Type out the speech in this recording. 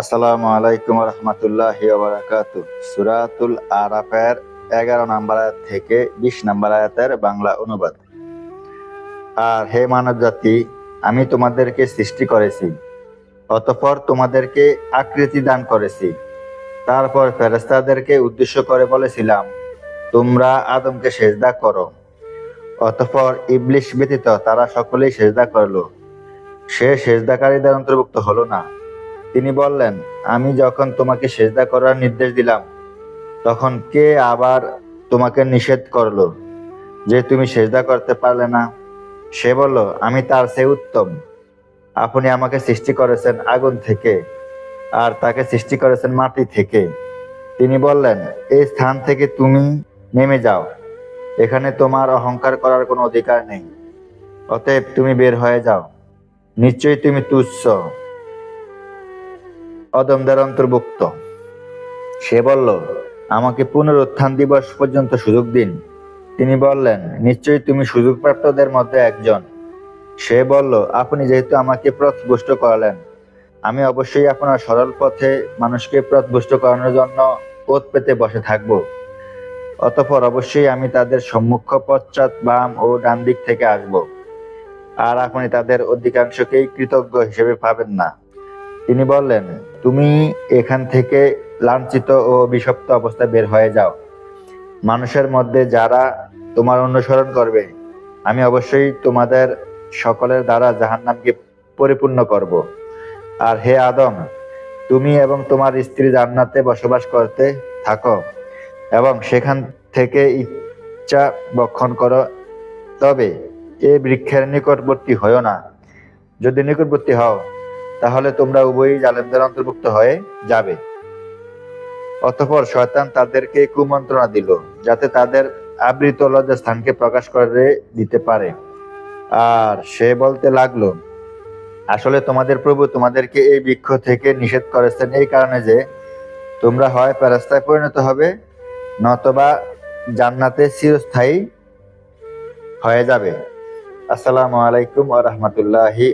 আসসালামু আলাইকুম রহমতুল্লাহ বারাকাত। সুরাতুল আরাফের এগারো নম্বর আয়াত থেকে বিশ নম্বর আয়াতের বাংলা অনুবাদ। আর হে মানব জাতি আমি তোমাদেরকে সৃষ্টি করেছি, অতঃপর তোমাদেরকে আকৃতি দান করেছি। তারপর ফেরেস্তাদেরকে উদ্দেশ্য করে বলেছিলাম, তোমরা আদমকে সেজদা করো। অতঃপর ইবলিশ ব্যতীত তারা সকলেই সেজদা করল। সে সেজদাকারীদের অন্তর্ভুক্ত হলো না। তিনি বললেন, আমি যখন তোমাকে সেজদা করার নির্দেশ দিলাম, তখন কে আবার তোমাকে নিষেধ করল যে তুমি সেজদা করতে পারলে না? সে বলল, আমি তার সে উত্তম। আপনি আমাকে সৃষ্টি করেছেন আগুন থেকে আর তাকে সৃষ্টি করেছেন মাটি থেকে। তিনি বললেন, এই স্থান থেকে তুমি নেমে যাও। এখানে তোমার অহংকার করার কোনো অধিকার নেই। অতএব তুমি বের হয়ে যাও। নিশ্চয়ই তুমি তুচ্ছ। অদমদের অন্তর্ভুক্ত। সে বলল, আমাকে পুনরুত্থান দিবস পর্যন্ত সুযোগ দিন। তিনি বললেন, নিশ্চয়ই তুমি সুযোগপ্রাপ্তদের মধ্যে একজন। সে বলল, আপনি যেহেতু আমাকে পথভুষ্ট করালেন, আমি অবশ্যই আপনার সরল পথে মানুষকে পথভুষ্ট করানোর জন্য পথ পেতে বসে থাকব। অতঃপর অবশ্যই আমি তাদের সম্মুখ পশ্চাৎ বাম ও ডান দিক থেকে আসব, আর আপনি তাদের অধিকাংশকেই কৃতজ্ঞ হিসেবে পাবেন না। তিনি বললেন, তুমি এখান থেকে লাঞ্ছিত ও অভিশপ্ত অবস্থায় বের হয়ে যাও। মানুষের মধ্যে যারা তোমার অনুসরণ করবে, আমি অবশ্যই তোমাদের সকলের দ্বারা জাহান্নামকে পরিপূর্ণ করব। আর হে আদম, তুমি এবং তোমার স্ত্রী জান্নাতে বসবাস করতে থাকো এবং সেখান থেকে ইচ্ছা বক্ষণ করো। তবে এ বৃক্ষের নিকটবর্তী হও না। যদি নিকটবর্তী হও তাহলে তোমরা উভয়ই জালেমদের অন্তর্ভুক্ত হয়ে যাবে। অতঃপর শয়তান তাদেরকে কুমন্ত্রণা দিল, যাতে তাদের আবৃত লজ্জা স্থানকে প্রকাশ করে দিতে পারে। আর সে বলতে লাগল, আসলে তোমাদের প্রভু তোমাদেরকে এই বৃক্ষ থেকে নিষেধ করেছেন এই কারণে যে তোমরা হয় প্যারাস্তায় পরিণত হবে, নতবা জান্নাতে চিরস্থায়ী হয়ে যাবে। আসসালামু আলাইকুম ওয়া রাহমাতুল্লাহি